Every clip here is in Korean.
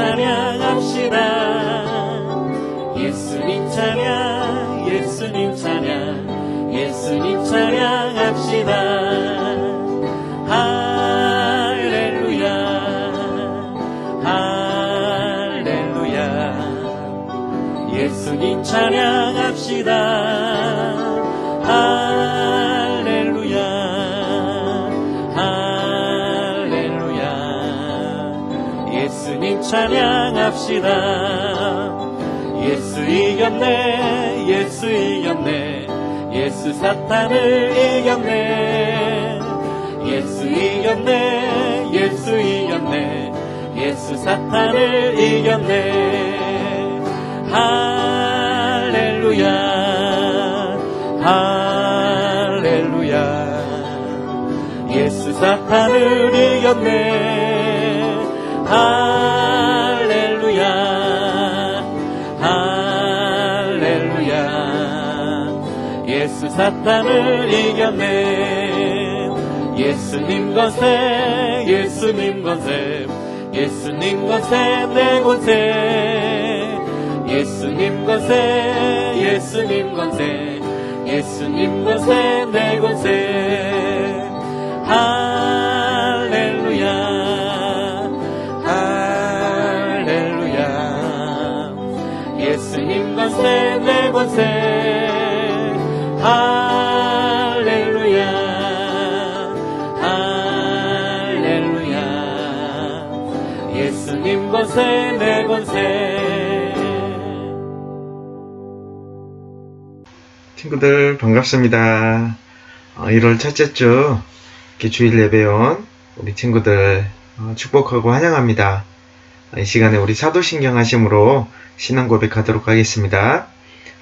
찬양합시다. 예수님 찬양 찬양합시다. 예수 이겼네 예수 이겼네. 예수 사탄을 이겼네. 예수 이겼네 예수 이겼네. 예수 사탄을 이겼네. 할렐루야 할렐루야. 예수 사탄을 이겼네. 할렐루야 예수 사탄을 이겼네 예수님 것에 예수님 것에 예수님 것에 내 곳에 예수님 것에 예수님 것에 예수님 것에 내 곳에 할렐루야 할렐루야. 예수님 것에 내 곳에 친구들 반갑습니다. 어, 1월 첫째 주 주일 예배온 우리 친구들 어, 축복하고 환영합니다. 어, 이 시간에 우리 사도신경 하심으로 신앙 고백하도록 하겠습니다.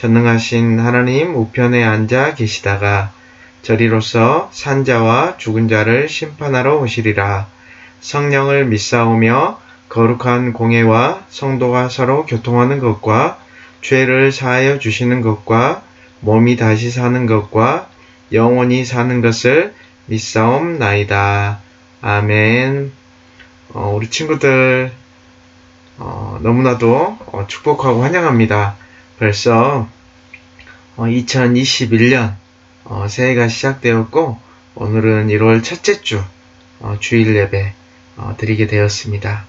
전능하신 하나님 우편에 앉아 계시다가 저리로서 산자와 죽은 자를 심판하러 오시리라 성령을 믿사오며 거룩한 공예와 성도가 서로 교통하는 것과 죄를 사하여 주시는 것과 몸이 다시 사는 것과 영원히 사는 것을 믿사옵나이다. 아멘. 어, 우리 친구들 어, 너무나도 어, 축복하고 환영합니다. 벌써 2021년 어, 새해가 시작되었고 오늘은 1월 첫째 주 어, 주일 예배 어, 드리게 되었습니다.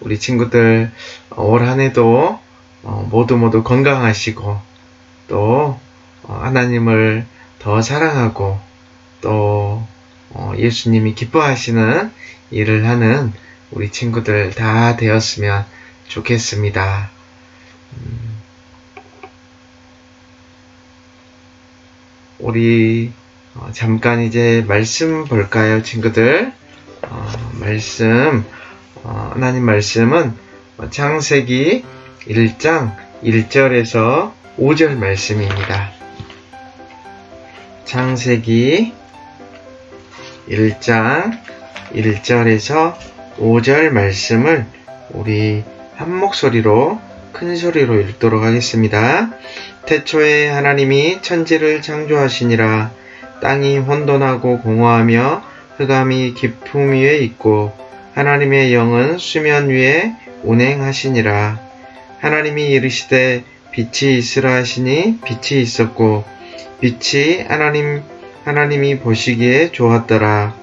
우리 친구들 어, 올 한해도 어, 모두 모두 건강하시고 또 어, 하나님을 더 사랑하고 또 어, 예수님이 기뻐하시는 일을 하는 우리 친구들 다 되었으면 좋겠습니다. 우리 어, 잠깐 이제 말씀 볼까요, 친구들? 어, 말씀 어, 하나님 말씀은 창세기 1장 1절에서 5절 말씀입니다. 창세기 1장 1절에서 5절 말씀을 우리 한 목소리로 큰 소리로 읽도록 하겠습니다. 태초에 하나님이 천지를 창조하시니라. 땅이 혼돈하고 공허하며 흑암이 깊음 위에 있고 하나님의 영은 수면 위에 운행하시니라. 하나님이 이르시되 빛이 있으라 하시니 빛이 있었고 빛이 하나님 하나님이 보시기에 좋았더라.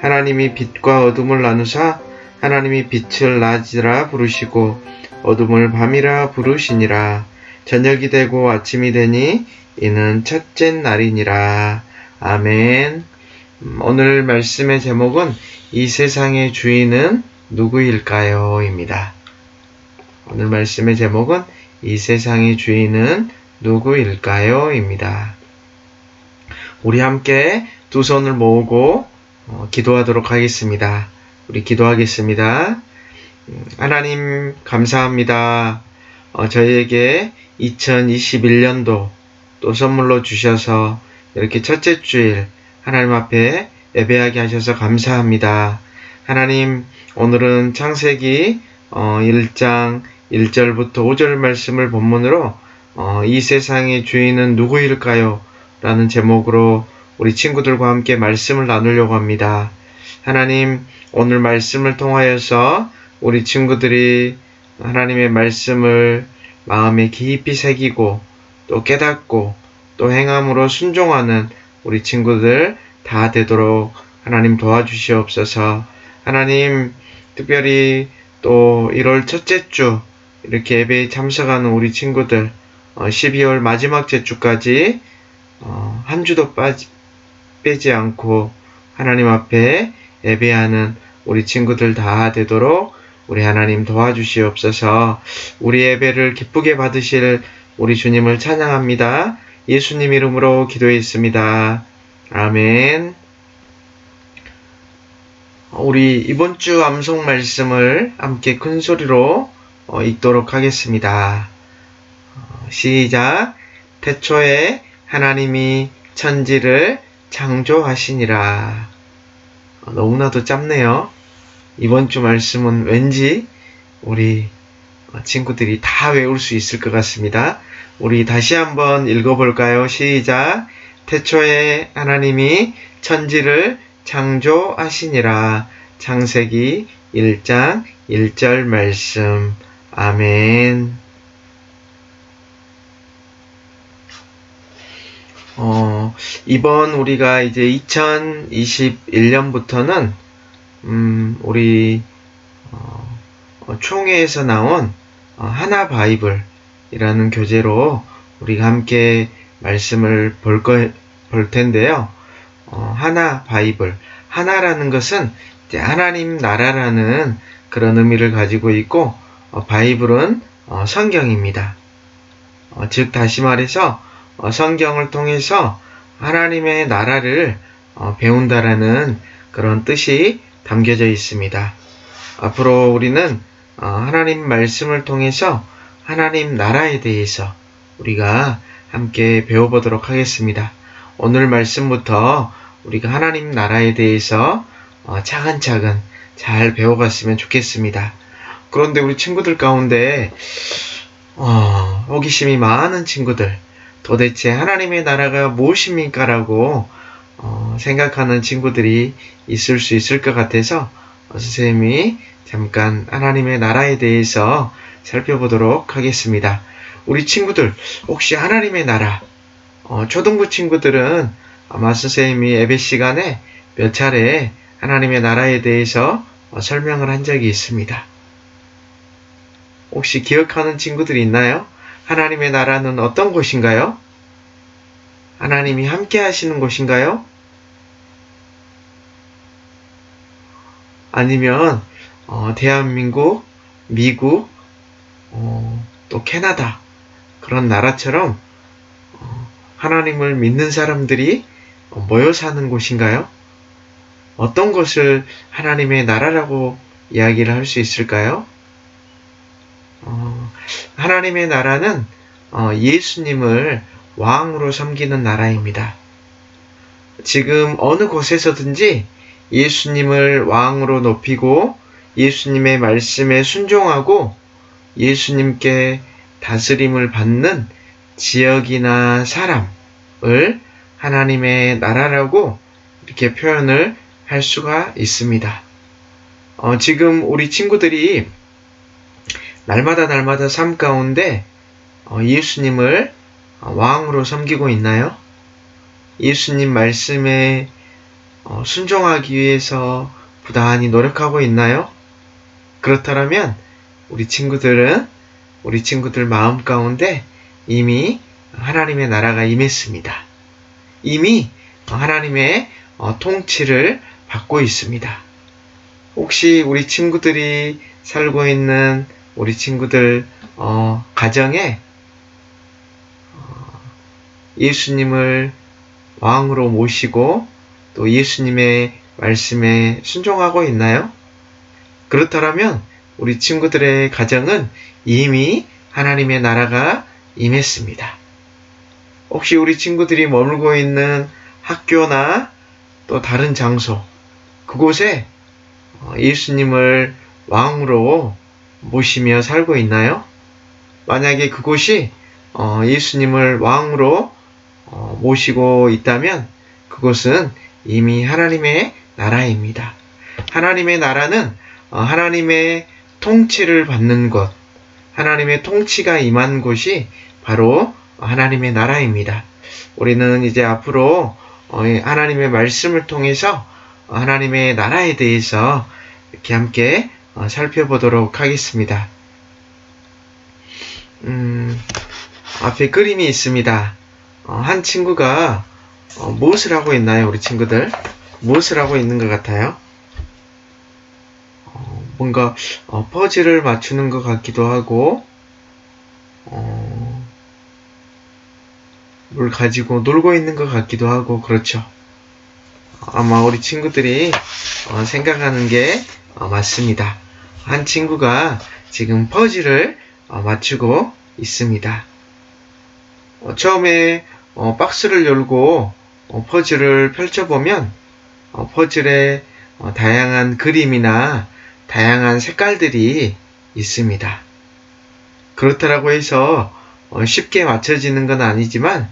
하나님이 빛과 어둠을 나누사 하나님이 빛을 낮이라 부르시고 어둠을 밤이라 부르시니라 저녁이 되고 아침이 되니 이는 첫째 날이니라 아멘 음, 오늘 말씀의 제목은 이 세상의 주인은 누구일까요? 입니다. 오늘 말씀의 제목은 이 세상의 주인은 누구일까요? 입니다. 우리 함께 두 손을 모으고 어, 기도하도록 하겠습니다. 우리 기도하겠습니다. 음, 하나님 감사합니다. 어, 저희에게 2021년도 또 선물로 주셔서 이렇게 첫째 주일 하나님 앞에 예배하게 하셔서 감사합니다. 하나님, 오늘은 창세기 어, 1장 1절부터 5절 말씀을 본문으로 어, 이 세상의 주인은 누구일까요? 라는 제목으로 우리 친구들과 함께 말씀을 나누려고 합니다. 하나님, 오늘 말씀을 통하여서 우리 친구들이 하나님의 말씀을 마음에 깊이 새기고 또 깨닫고 또 행함으로 순종하는 우리 친구들 다 되도록 하나님 도와주시옵소서. 하나님, 특별히 또 1월 첫째 주 이렇게 예배에 참석하는 우리 친구들 어, 12월 마지막 제주까지 어, 한 주도 빠지, 빼지 않고 하나님 앞에 예배하는 우리 친구들 다 되도록 우리 하나님 도와주시옵소서 우리 예배를 기쁘게 받으실 우리 주님을 찬양합니다. 예수님 이름으로 기도했습니다. 아멘. 우리 이번 주 암송 말씀을 함께 큰 소리로 어, 읽도록 하겠습니다. 어, 시작. 태초에 하나님이 천지를 창조하시니라. 어, 너무나도 짧네요. 이번 주 말씀은 왠지 우리 어, 친구들이 다 외울 수 있을 것 같습니다. 우리 다시 한번 읽어볼까요? 시작. 태초에 하나님이 천지를 창조하시니라. 창세기 1장 1절 말씀. 아멘. 어, 이번 우리가 이제 2021년부터는, 음, 우리, 어, 어, 총회에서 나온 어, 하나 바이블이라는 교재로 우리가 함께 말씀을 볼, 거, 볼 텐데요. 어, 하나 바이블. 하나라는 것은 하나님 나라라는 그런 의미를 가지고 있고, 어, 바이블은 어, 성경입니다. 어, 즉, 다시 말해서 어, 성경을 통해서 하나님의 나라를 어, 배운다라는 그런 뜻이 담겨져 있습니다. 앞으로 우리는 어, 하나님 말씀을 통해서 하나님 나라에 대해서 우리가 함께 배워보도록 하겠습니다. 오늘 말씀부터 우리가 하나님 나라에 대해서 어, 차근차근 잘 배워갔으면 좋겠습니다. 그런데 우리 친구들 가운데 어, 호기심이 많은 친구들 도대체 하나님의 나라가 무엇입니까? 라고 어, 생각하는 친구들이 있을 수 있을 것 같아서 어, 선생님이 잠깐 하나님의 나라에 대해서 살펴보도록 하겠습니다. 우리 친구들 혹시 하나님의 나라 어, 초등부 친구들은 아마 선생님이 예배 시간에 몇 차례 하나님의 나라에 대해서 어, 설명을 한 적이 있습니다. 혹시 기억하는 친구들이 있나요? 하나님의 나라는 어떤 곳인가요? 하나님이 함께 하시는 곳인가요? 아니면 어, 대한민국, 미국, 어, 또 캐나다 그런 나라처럼 어, 하나님을 믿는 사람들이 모여 사는 곳인가요? 어떤 것을 하나님의 나라라고 이야기를 할 수 있을까요? 어, 하나님의 나라는 어, 예수님을 왕으로 섬기는 나라입니다. 지금 어느 곳에서든지 예수님을 왕으로 높이고 예수님의 말씀에 순종하고 예수님께 다스림을 받는 지역이나 사람을 하나님의 나라라고 이렇게 표현을 할 수가 있습니다. 어, 지금 우리 친구들이 날마다 날마다 삶 가운데 어, 예수님을 왕으로 섬기고 있나요? 예수님 말씀에 어, 순종하기 위해서 부단히 노력하고 있나요? 그렇다면 우리 친구들은 우리 친구들 마음 가운데 이미 하나님의 나라가 임했습니다. 이미 하나님의 어, 통치를 받고 있습니다. 혹시 우리 친구들이 살고 있는 우리 친구들 어, 가정에 어, 예수님을 왕으로 모시고 또 예수님의 말씀에 순종하고 있나요? 그렇다면 우리 친구들의 가정은 이미 하나님의 나라가 임했습니다. 혹시 우리 친구들이 머물고 있는 학교나 또 다른 장소, 그곳에 어, 예수님을 왕으로 모시며 살고 있나요? 만약에 그곳이 어, 예수님을 왕으로 어, 모시고 있다면 그곳은 이미 하나님의 나라입니다. 하나님의 나라는 어, 하나님의 통치를 받는 곳, 하나님의 통치가 임한 곳이 바로 하나님의 나라입니다. 우리는 이제 앞으로 어, 이 하나님의 말씀을 통해서 하나님의 나라에 대해서 이렇게 함께 어, 살펴보도록 하겠습니다. 음, 앞에 그림이 있습니다. 어, 한 친구가 어, 무엇을 하고 있나요, 우리 친구들? 무엇을 하고 있는 것 같아요? 어, 뭔가 어, 퍼즐을 맞추는 것 같기도 하고, 어, 뭘 가지고 놀고 있는 것 같기도 하고, 그렇죠. 아마 우리 친구들이 어, 생각하는 게 어, 맞습니다. 한 친구가 지금 퍼즐을 어, 맞추고 있습니다. 어, 처음에 어, 박스를 열고 어, 퍼즐을 펼쳐보면 어, 퍼즐에 어, 다양한 그림이나 다양한 색깔들이 있습니다. 그렇다라고 해서 어, 쉽게 맞춰지는 건 아니지만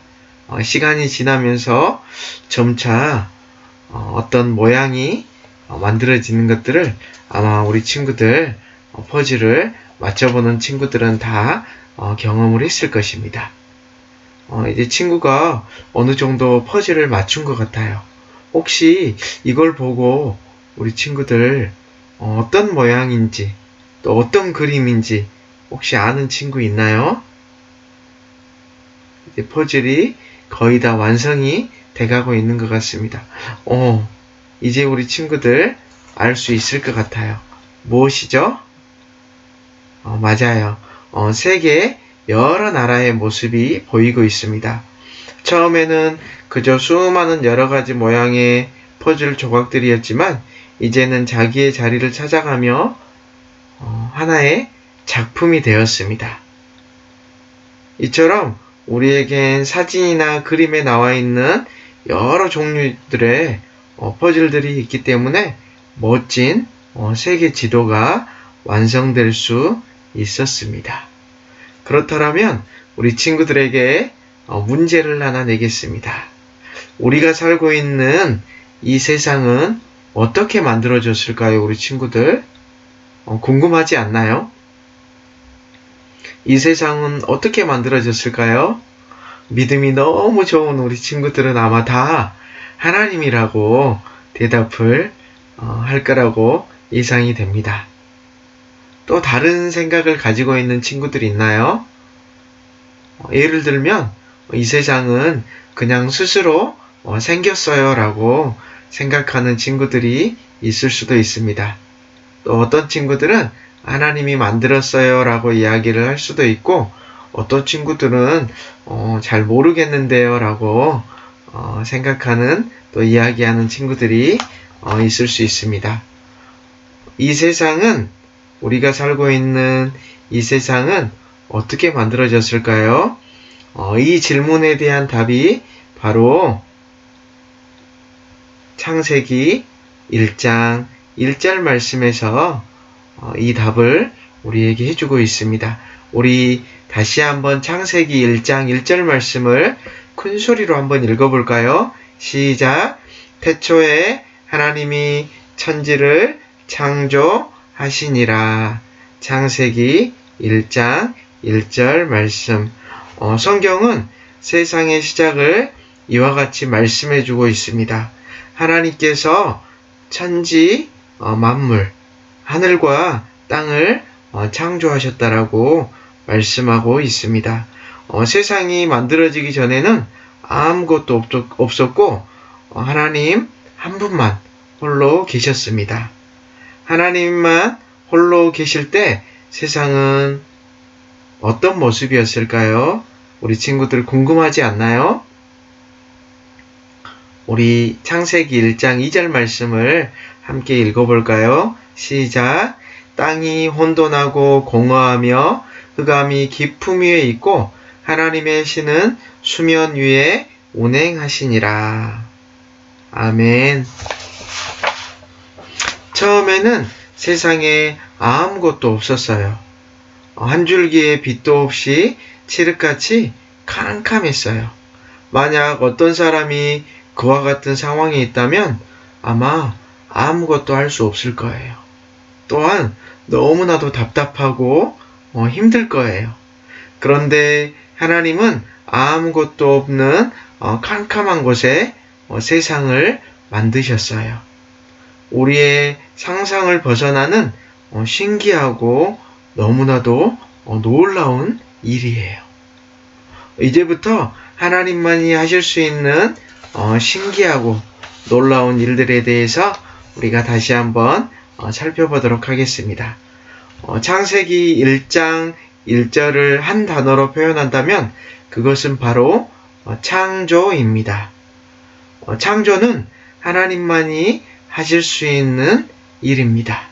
어, 시간이 지나면서 점차 어, 어떤 모양이 어, 만들어지는 것들을 아마 우리 친구들 어, 퍼즐을 맞춰보는 친구들은 다 어, 경험을 했을 것입니다. 어, 이제 친구가 어느 정도 퍼즐을 맞춘 것 같아요. 혹시 이걸 보고 우리 친구들 어, 떤 모양인지 또 어떤 그림인지 혹시 아는 친구 있나요? 이제 퍼즐이 거의 다 완성이 돼가고 있는 것 같습니다. 어, 이제 우리 친구들 알 수 있을 것 같아요. 무엇이죠? 어, 맞아요. 어, 세계 여러 나라의 모습이 보이고 있습니다. 처음에는 그저 수많은 여러 가지 모양의 퍼즐 조각들이었지만 이제는 자기의 자리를 찾아가며 어, 하나의 작품이 되었습니다. 이처럼 우리에겐 사진이나 그림에 나와 있는 여러 종류들의 어, 퍼즐들이 있기 때문에 멋진 어, 세계 지도가 완성될 수 있었습니다. 그렇다면 우리 친구들에게 어, 문제를 하나 내겠습니다. 우리가 살고 있는 이 세상은 어떻게 만들어졌을까요, 우리 친구들? 어, 궁금하지 않나요? 이 세상은 어떻게 만들어졌을까요? 믿음이 너무 좋은 우리 친구들은 아마 다 하나님이라고 대답을 어, 할 거라고 예상이 됩니다. 또 다른 생각을 가지고 있는 친구들이 있나요? 어, 예를 들면 이 세상은 그냥 스스로 어, 생겼어요 라고 생각하는 친구들이 있을 수도 있습니다. 또 어떤 친구들은 하나님이 만들었어요 라고 이야기를 할 수도 있고 어떤 친구들은 어, 잘 모르겠는데요 라고 어, 생각하는 또 이야기하는 친구들이 어, 있을 수 있습니다. 이 세상은 우리가 살고 있는 이 세상은 어떻게 만들어졌을까요? 어, 이 질문에 대한 답이 바로 창세기 1장 1절 말씀에서 어, 이 답을 우리에게 해주고 있습니다. 우리 다시 한번 창세기 1장 1절 말씀을 큰 소리로 한번 읽어볼까요? 시작. 태초에 하나님이 천지를 창조 하시니라. 창세기 1장 1절 말씀. 어, 성경은 세상의 시작을 이와 같이 말씀해 주고 있습니다. 하나님께서 천지 어, 만물, 하늘과 땅을 어, 창조하셨다라고 말씀하고 있습니다. 어, 세상이 만들어지기 전에는 아무것도 없었고 어, 하나님 한 분만 홀로 계셨습니다. 하나님만 홀로 계실 때 세상은 어떤 모습이었을까요? 우리 친구들 궁금하지 않나요? 우리 창세기 1장 2절 말씀을 함께 읽어볼까요? 시작. 땅이 혼돈하고 공허하며 흑암이 깊음 위에 있고 하나님의 신은 수면 위에 운행하시니라. 아멘. 처음에는 세상에 아무것도 없었어요. 한 줄기의 빛도 없이 칠흑같이 캄캄했어요. 만약 어떤 사람이 그와 같은 상황에 있다면 아마 아무것도 할 수 없을 거예요. 또한 너무나도 답답하고 어, 힘들 거예요. 그런데 하나님은 아무것도 없는 어, 캄캄한 곳에 어, 세상을 만드셨어요. 우리의 상상을 벗어나는 어, 신기하고 너무나도 어, 놀라운 일이에요. 이제부터 하나님만이 하실 수 있는 어, 신기하고 놀라운 일들에 대해서 우리가 다시 한번 어, 살펴보도록 하겠습니다. 어, 창세기 1장 1절을 한 단어로 표현한다면 그것은 바로 어, 창조입니다. 어, 창조는 하나님만이 하실 수 있는 일입니다.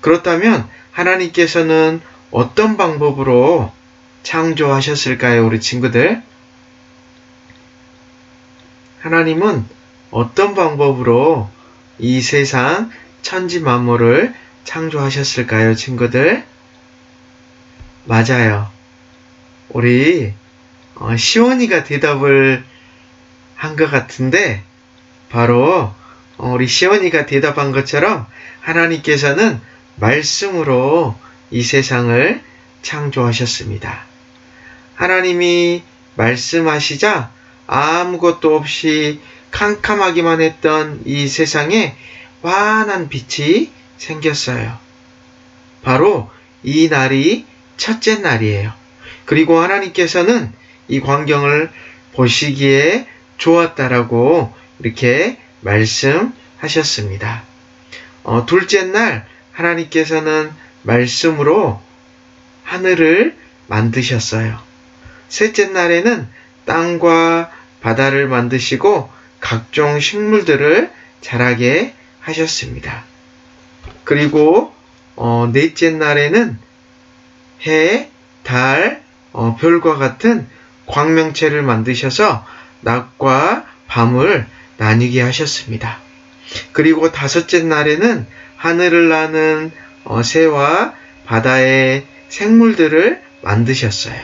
그렇다면 하나님께서는 어떤 방법으로 창조하셨을까요, 우리 친구들? 하나님은 어떤 방법으로 이 세상 천지 만물을 창조하셨을까요, 친구들? 맞아요. 우리 어, 시원이가 대답을 한 것 같은데 바로 어, 우리 시원이가 대답한 것처럼 하나님께서는 말씀으로 이 세상을 창조하셨습니다. 하나님이 말씀하시자 아무것도 없이 캄캄하기만 했던 이 세상에 환한 빛이 생겼어요. 바로 이 날이 첫째 날이에요. 그리고 하나님께서는 이 광경을 보시기에 좋았다라고 이렇게 말씀하셨습니다. 어, 둘째 날 하나님께서는 말씀으로 하늘을 만드셨어요. 셋째 날에는 땅과 바다를 만드시고 각종 식물들을 자라게 하셨습니다. 그리고 어, 넷째 날에는 해, 달, 어, 별과 같은 광명체를 만드셔서 낮과 밤을 나뉘게 하셨습니다. 그리고 다섯째 날에는 하늘을 나는 어, 새와 바다의 생물들을 만드셨어요.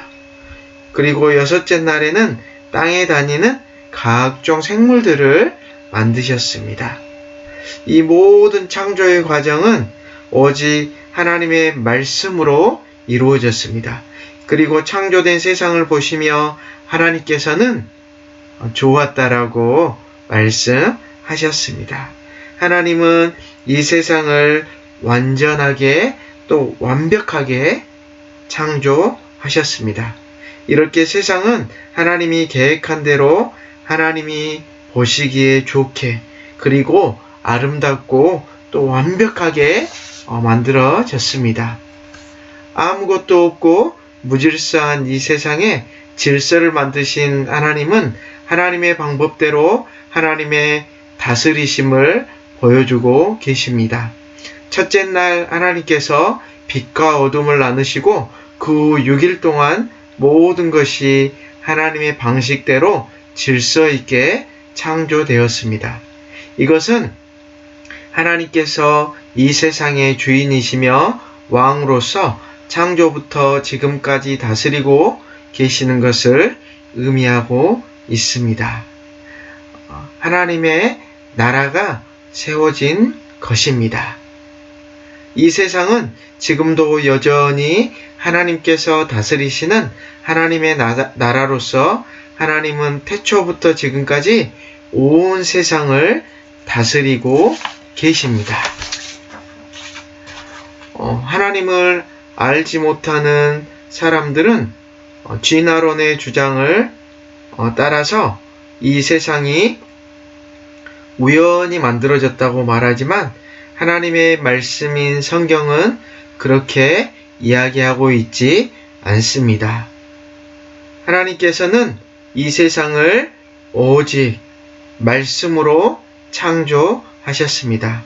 그리고 여섯째 날에는 땅에 다니는 각종 생물들을 만드셨습니다. 이 모든 창조의 과정은 오직 하나님의 말씀으로 이루어졌습니다. 그리고 창조된 세상을 보시며 하나님께서는 좋았다라고 말씀하셨습니다. 하나님은 이 세상을 완전하게 또 완벽하게 창조하셨습니다. 이렇게 세상은 하나님이 계획한 대로 하나님이 보시기에 좋게 그리고 아름답고 또 완벽하게 어, 만들어졌습니다. 아무것도 없고 무질서한 이 세상에 질서를 만드신 하나님은 하나님의 방법대로 하나님의 다스리심을 보여주고 계십니다. 첫째 날 하나님께서 빛과 어둠을 나누시고 그 6일 동안 모든 것이 하나님의 방식대로 질서 있게 창조되었습니다. 이것은 하나님께서 이 세상의 주인이시며 왕으로서 창조부터 지금까지 다스리고 계시는 것을 의미하고 있습니다. 하나님의 나라가 세워진 것입니다. 이 세상은 지금도 여전히 하나님께서 다스리시는 하나님의 나라로서 하나님은 태초부터 지금까지 온 세상을 다스리고 계십니다. 어, 하나님을 알지 못하는 사람들은 어, 쥐나론의 주장을 어, 따라서 이 세상이 우연히 만들어졌다고 말하지만 하나님의 말씀인 성경은 그렇게 이야기하고 있지 않습니다. 하나님께서는 이 세상을 오직 말씀으로 창조하셨습니다.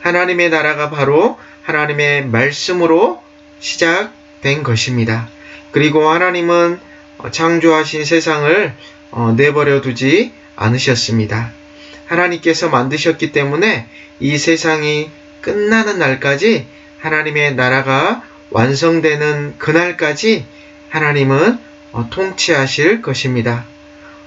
하나님의 나라가 바로 하나님의 말씀으로 시작된 것입니다. 그리고 하나님은 어, 창조하신 세상을 어, 내버려 두지 않으셨습니다. 하나님께서 만드셨기 때문에 이 세상이 끝나는 날까지 하나님의 나라가 완성되는 그날까지 하나님은 어, 통치하실 것입니다.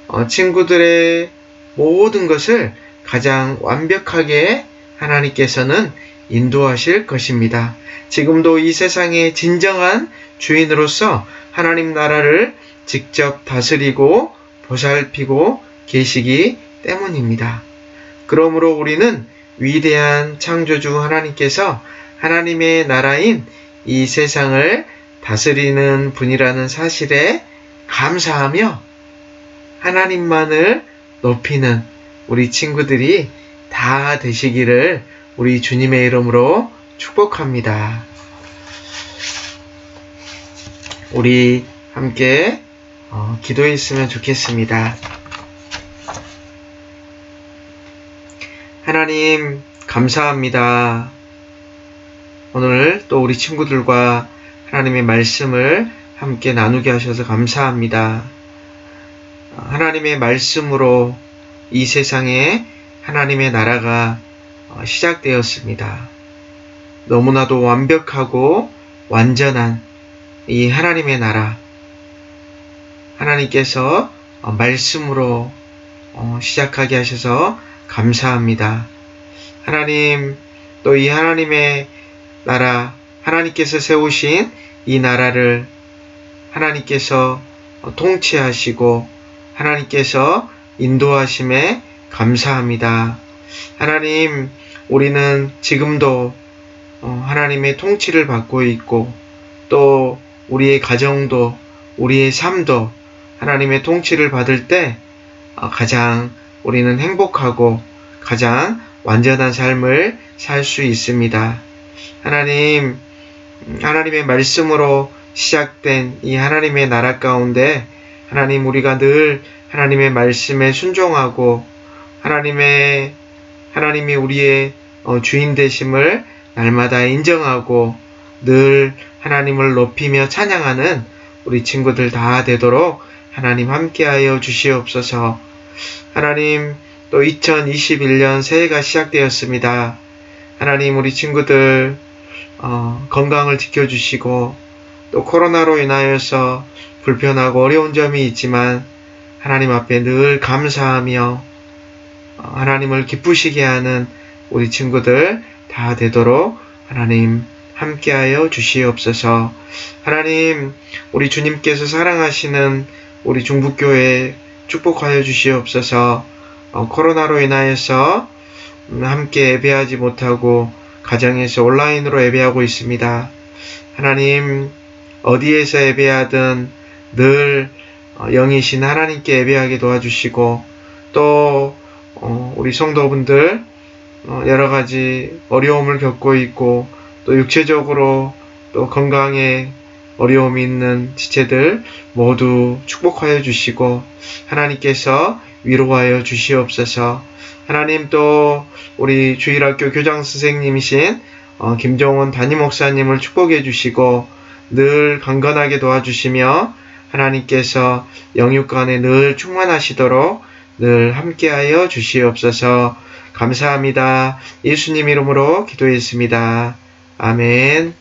어, 친구들의 모든 것을 가장 완벽하게 하나님께서는 인도하실 것입니다. 지금도 이 세상의 진정한 주인으로서 하나님 나라를 직접 다스리고 보살피고 계시기 때문입니다. 그러므로 우리는 위대한 창조주 하나님께서 하나님의 나라인 이 세상을 다스리는 분이라는 사실에 감사하며 하나님만을 높이는 우리 친구들이 다 되시기를 우리 주님의 이름으로 축복합니다. 우리 함께 어, 기도했으면 좋겠습니다. 하나님, 감사합니다. 오늘 또 우리 친구들과 하나님의 말씀을 함께 나누게 하셔서 감사합니다. 하나님의 말씀으로 이 세상에 하나님의 나라가 어, 시작되었습니다. 너무나도 완벽하고 완전한 이 하나님의 나라. 하나님께서 어, 말씀으로 어, 시작하게 하셔서 감사합니다. 하나님, 또 이 하나님의 나라, 하나님께서 세우신 이 나라를 하나님께서 통치하시고 하나님께서 인도하심에 감사합니다. 하나님, 우리는 지금도 어, 하나님의 통치를 받고 있고 또 우리의 가정도 우리의 삶도 하나님의 통치를 받을 때 어, 가장 우리는 행복하고 가장 완전한 삶을 살 수 있습니다. 하나님, 하나님의 말씀으로 시작된 이 하나님의 나라 가운데 하나님 우리가 늘 하나님의 말씀에 순종하고 하나님의 하나님이 우리의 어, 주인 되심을 날마다 인정하고 늘 하나님을 높이며 찬양하는 우리 친구들 다 되도록 하나님 함께하여 주시옵소서. 하나님 또 2021년 새해가 시작되었습니다. 하나님 우리 친구들 어, 건강을 지켜주시고 또 코로나로 인하여서 불편하고 어려운 점이 있지만 하나님 앞에 늘 감사하며 어, 하나님을 기쁘시게 하는 우리 친구들 다 되도록 하나님 함께하여 주시옵소서. 하나님, 우리 주님께서 사랑하시는 우리 중북교회 축복하여 주시옵소서. 어, 코로나로 인하여서 음, 함께 예배하지 못하고 가정에서 온라인으로 예배하고 있습니다. 하나님, 어디에서 예배하든 늘 어, 영이신 하나님께 예배하게 도와주시고 또 어, 우리 성도분들 어, 여러 가지 어려움을 겪고 있고 또 육체적으로 또 건강에 어려움이 있는 지체들 모두 축복하여 주시고 하나님께서 위로하여 주시옵소서. 하나님 또 우리 주일학교 교장 선생님이신 어, 김정훈 담임 목사님을 축복해 주시고 늘 강건하게 도와주시며 하나님께서 영육간에 늘 충만하시도록 늘 함께하여 주시옵소서. 감사합니다. 예수님 이름으로 기도했습니다. 아멘.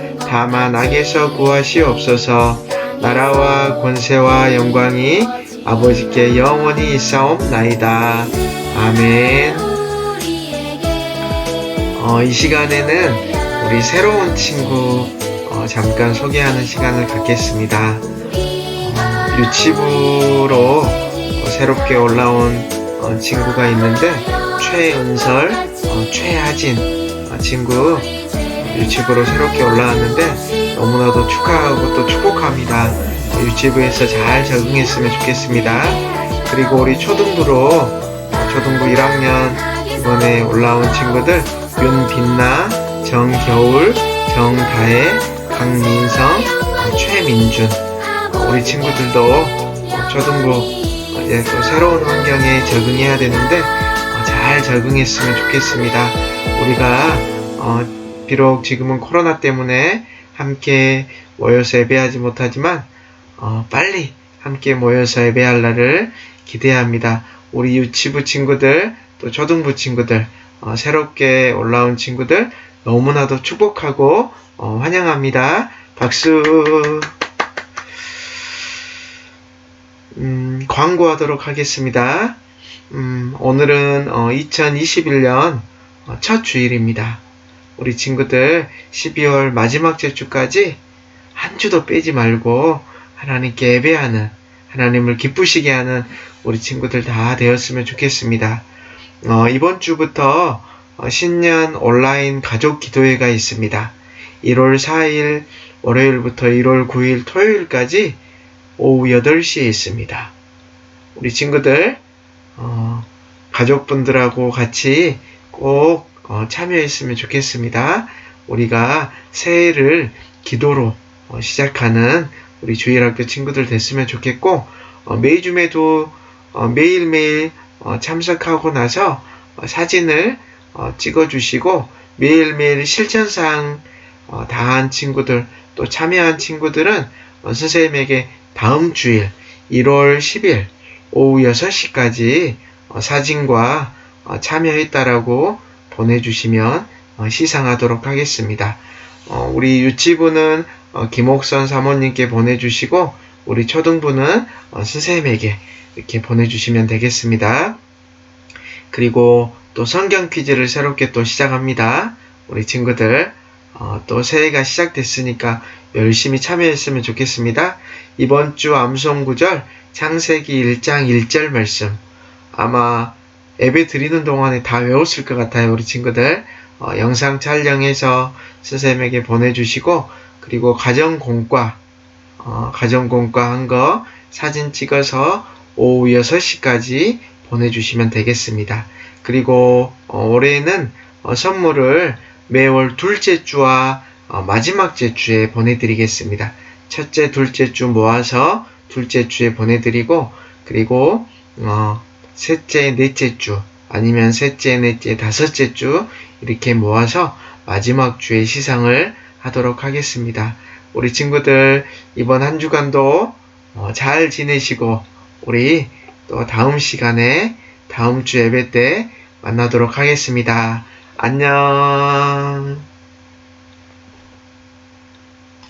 다만 악에서 구하시옵소서 나라와 권세와 영광이 아버지께 영원히 있사옵나이다. 아멘. 어, 이 시간에는 우리 새로운 친구 어, 잠깐 소개하는 시간을 갖겠습니다. 어, 유치부로 어, 새롭게 올라온 어, 친구가 있는데 최은설, 어, 최하진 어, 친구 유치부로 새롭게 올라왔는데 너무나도 축하하고 또 축복합니다. 어, 유치부에서 잘 적응했으면 좋겠습니다. 그리고 우리 초등부로 어, 초등부 1학년 이번에 올라온 친구들 윤빛나, 정겨울, 정다혜, 강민성, 어, 최민준 어, 우리 친구들도 어, 초등부 어, 이제 또 새로운 환경에 적응해야 되는데 어, 잘 적응했으면 좋겠습니다. 우리가 어, 비록 지금은 코로나 때문에 함께 모여서 예배하지 못하지만 어, 빨리 함께 모여서 예배할 날을 기대합니다. 우리 유치부 친구들 또 초등부 친구들 어, 새롭게 올라온 친구들 너무나도 축복하고 어, 환영합니다. 박수. 음, 광고하도록 하겠습니다. 음, 오늘은 2021년 첫 주일입니다. 우리 친구들 12월 마지막 주까지 한 주도 빼지 말고 하나님께 예배하는 하나님을 기쁘시게 하는 우리 친구들 다 되었으면 좋겠습니다. 어, 이번 주부터 어, 신년 온라인 가족 기도회가 있습니다. 1월 4일 월요일부터 1월 9일 토요일까지 오후 8시에 있습니다. 우리 친구들 어, 가족분들하고 같이 꼭 어, 참여했으면 좋겠습니다. 우리가 새해를 기도로 어, 시작하는 우리 주일학교 친구들 됐으면 좋겠고 어, 매주매도 어, 매일매일 어, 참석하고 나서 어, 사진을 어, 찍어주시고 매일매일 어, 다한 친구들 또 참여한 친구들은 어, 선생님에게 다음 주일 1월 10일 오후 6시까지 어, 사진과 어, 참여했다라고 보내주시면 어, 시상하도록 하겠습니다. 어, 우리 유치부는 어, 김옥선 사모님께 보내주시고 우리 초등부는 어, 선생님에게 이렇게 보내주시면 되겠습니다. 그리고 또 성경 퀴즈를 새롭게 또 시작합니다. 우리 친구들 어, 또 새해가 시작됐으니까 열심히 참여했으면 좋겠습니다. 이번 주 암송 구절 창세기 1장 1절 말씀 아마 예배 드리는 동안에 다 외웠을 것 같아요. 우리 친구들 어, 영상 촬영해서 선생님에게 보내주시고 그리고 가정 공과 어, 가정 공과 한 거 사진 찍어서 오후 6시까지 보내주시면 되겠습니다. 그리고 어, 올해는 어, 선물을 매월 둘째 주와 어, 마지막 째 주에 보내드리겠습니다. 첫째, 둘째 주 모아서 둘째 주에 보내드리고 그리고 어, 셋째, 넷째 주 아니면 셋째, 넷째, 다섯째 주 이렇게 모아서 마지막 주에 시상을 하도록 하겠습니다. 우리 친구들 이번 한 주간도 어, 잘 지내시고 우리 또 다음 시간에 다음 주 예배 때 만나도록 하겠습니다. 안녕.